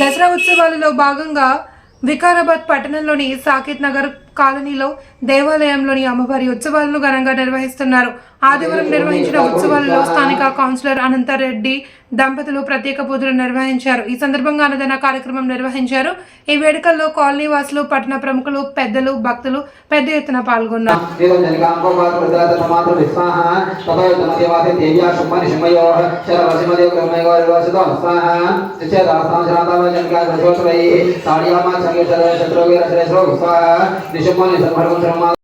దసరా ఉత్సవాలలో భాగంగా వికారాబాద్ పట్టణంలోని సాకేత్ నగర్ కాలనీలో దేవాలయంలోని అమ్మవారి ఉత్సవాలను ఘనంగా నిర్వహిస్తున్నారు. ఆదివారం నిర్వహించిన ఉత్సవాలలో స్థానిక కౌన్సిలర్ అనంతరెడ్డి దంపతులు ప్రత్యేక పూజలు నిర్వహించారు. ఈ సందర్భంగా అన్నదాన కార్యక్రమం నిర్వహించారు. ఈ వేడుకల్లో కాలనీ వాసులు పట్టణ ప్రముఖులు పెద్దలు భక్తులు పెద్ద ఎత్తున పాల్గొన్నారు. యజమాని ధర్మవంతరమ్మ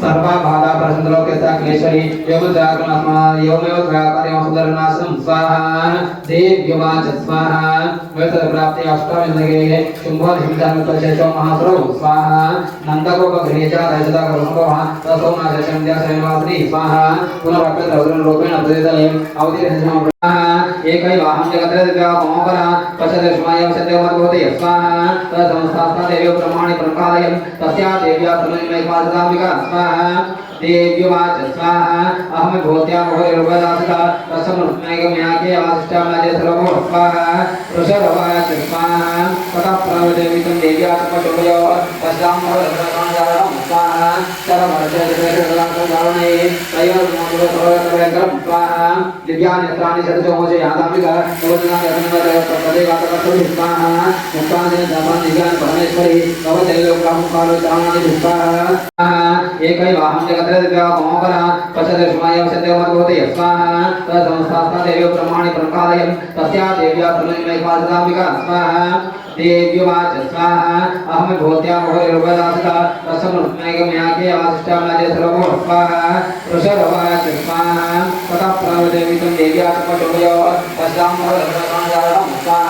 सर्वा बाधा प्रसंदलोकस्य क्लेशरि योगदाग्नात्मा योगयोगाकार्यं सुदर्नासं स्वाहा देव्यवाच स्वाहा। वेतर प्राप्ति अष्टाविन्दगे शुम्भोधिदान प्रशेषो महासुरौ, स्वाहा। नन्दगोपघ्नेजा रजदा करुणोः तसोमा जयचन्द्या श्रीनिवासनी, स्वाहा। पुनरपि द्रवण रूपेण प्रतिदलयम् अवधिरहजमं स्वाहा एकैवाहं जगत्र दिव्यामोहना पश्यदर्शमाय सत्यवद्भूते स्वाहा तदसंस्थास्ता देव्यो ब्रह्माणि प्रकालयन् तस्या देव्या समन्वयपादकाम्बिका स्वाहा देव्युवाच स्वाहा अहं भूत्या मुहुरिर्वदासः तस्मृष्णैकम्याके वासिष्ठामाजे सर्वो स्वाहा ऋषरवाच स्वाहा ततः प्रणवदेवितं देव्यात्मशुभयो तस्यां मुहुरधारणं स्वाहा सर्वमर्जयते स्वाहा దివ్యానాం దివ్యానేత్రాన్ని సరిచోమోచ యాదామిక ప్రదేగాతకృష్ణాః ముఖాని ధమాన్ దివ్యాన్ పరమేశ్వరి తస్యా దేవ్యా देव्युवाच स्वाहा अहम भूत्या भोजरुपदासता तस्मृत्मैकं याके वासिष्ठामलाजे सर्वो स्वाहा ऋषरवाच स्वाहा ततः प्रावदेवितं देव्यात्मजोयो तस्यां भोजरुपदासता स्वाहा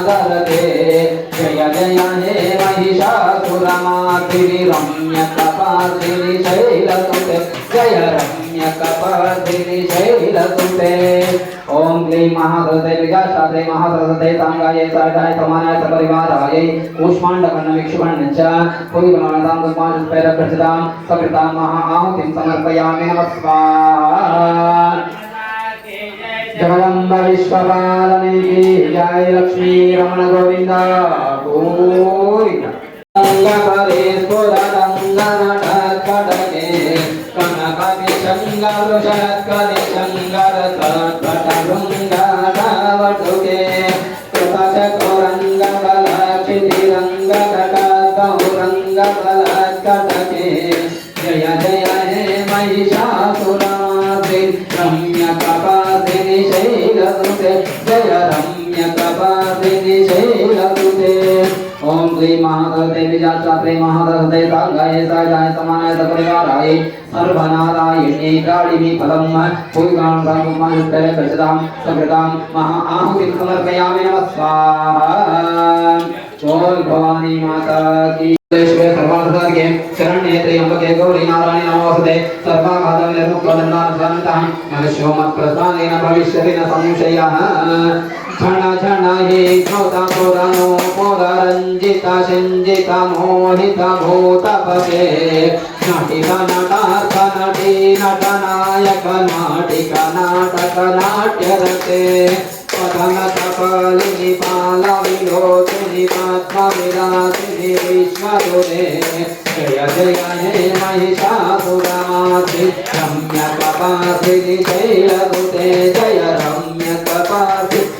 నగరదే జయ జయ హే మహిషాసురమాతిని రమ్య కపాతిని శైలసుతే జయ సమర్పయామి నమస్కారం జగదంబ విశ్వపాలనికి జయ లక్ష్మీ రమణ గోవింద కనక నిశంగ వృషత్క నిశంగ రథ शैलसुते शैलसुते ॐ क्लीं महादते विजाचात्रे महादते तांगाये साजाय समानाय सपरिवाराय सर्वनारायणे गाडिमि फलं पूगां ब्रह्मजुत्तरे प्रचदां सकृतां महा आहुतिं समर्पयामि नमः स्वाहा बोल भवानी माता की श्वेत शरण्ये त्र्यम्बके गौरी नारायणी नमोऽस्ते सर्वाघातं मनुष्यो मत्प्रस्थानेन भविष्यति न संशयः क्षण क्षण हि क्षौता पुराणो पुररञ्जिता सिञ्जिता मोहिता भूतपते नाटिका नटार्थ नटी नटनायक नाटिका नाटक नाट्यरते पठन कपालिनी पाला विलोचिनी पद्मविलासिनी विश्वदुरे। जय जय हे महिषासुरमासि रम्य कपासिनि शैलदुते जय रम्य कपासि शैलदुते